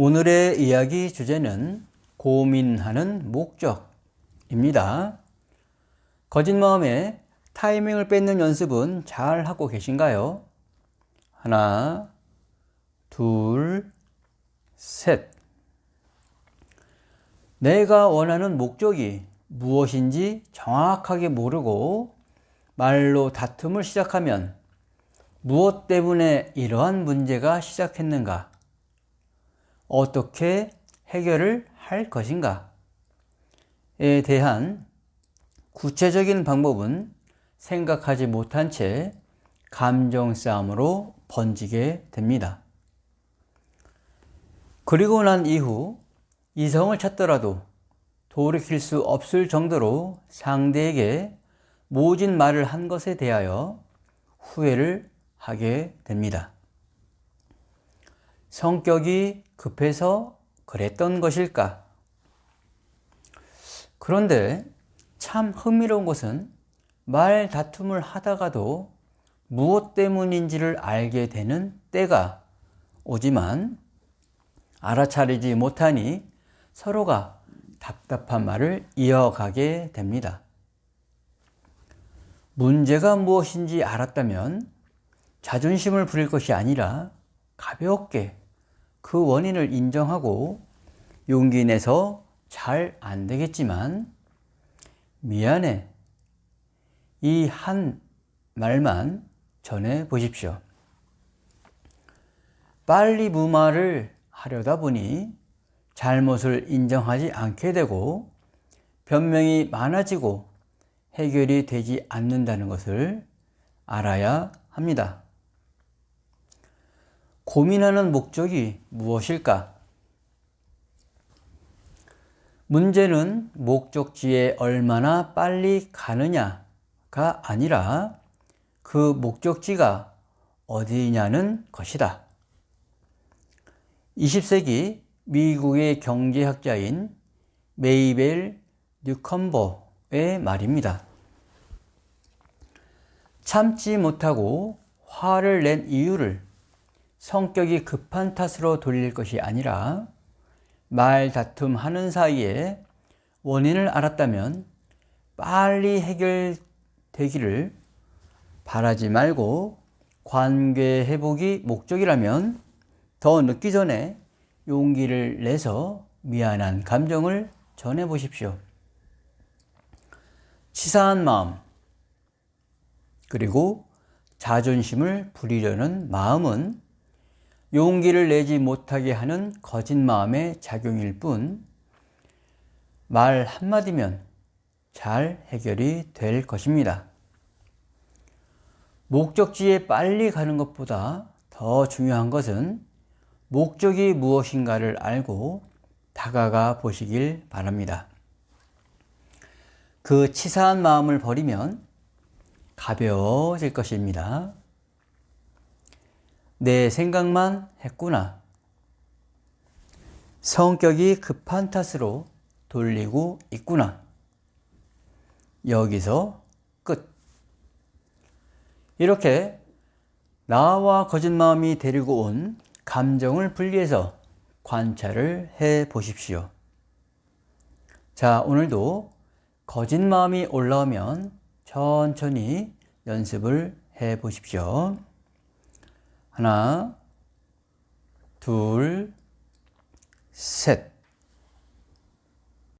오늘의 이야기 주제는 고민하는 목적입니다. 거짓 마음에 타이밍을 뺏는 연습은 잘 하고 계신가요? 하나, 둘, 셋. 내가 원하는 목적이 무엇인지 정확하게 모르고 말로 다툼을 시작하면 무엇 때문에 이러한 문제가 시작했는가? 어떻게 해결을 할 것인가에 대한 구체적인 방법은 생각하지 못한 채 감정 싸움으로 번지게 됩니다. 그리고 난 이후 이성을 찾더라도 돌이킬 수 없을 정도로 상대에게 모진 말을 한 것에 대하여 후회를 하게 됩니다. 성격이 급해서 그랬던 것일까? 그런데 참 흥미로운 것은 말 다툼을 하다가도 무엇 때문인지를 알게 되는 때가 오지만 알아차리지 못하니 서로가 답답한 말을 이어가게 됩니다. 문제가 무엇인지 알았다면 자존심을 부릴 것이 아니라 가볍게 그 원인을 인정하고 용기 내서 잘 안 되겠지만 미안해. 이 한 말만 전해 보십시오. 빨리 무마를 하려다 보니 잘못을 인정하지 않게 되고 변명이 많아지고 해결이 되지 않는다는 것을 알아야 합니다. 고민하는 목적이 무엇일까? 문제는 목적지에 얼마나 빨리 가느냐가 아니라 그 목적지가 어디냐는 것이다. 20세기 미국의 경제학자인 메이벨 뉴컴버의 말입니다. 참지 못하고 화를 낸 이유를 성격이 급한 탓으로 돌릴 것이 아니라 말 다툼 하는 사이에 원인을 알았다면 빨리 해결되기를 바라지 말고 관계 회복이 목적이라면 더 늦기 전에 용기를 내서 미안한 감정을 전해 보십시오. 치사한 마음, 그리고 자존심을 부리려는 마음은 용기를 내지 못하게 하는 거짓 마음의 작용일 뿐, 말 한마디면 잘 해결이 될 것입니다. 목적지에 빨리 가는 것보다 더 중요한 것은 목적이 무엇인가를 알고 다가가 보시길 바랍니다. 그 치사한 마음을 버리면 가벼워질 것입니다. 내 생각만 했구나. 성격이 급한 탓으로 돌리고 있구나. 여기서 끝. 이렇게 나와 거짓 마음이 데리고 온 감정을 분리해서 관찰을 해 보십시오. 자, 오늘도 거짓 마음이 올라오면 천천히 연습을 해 보십시오. 하나, 둘, 셋.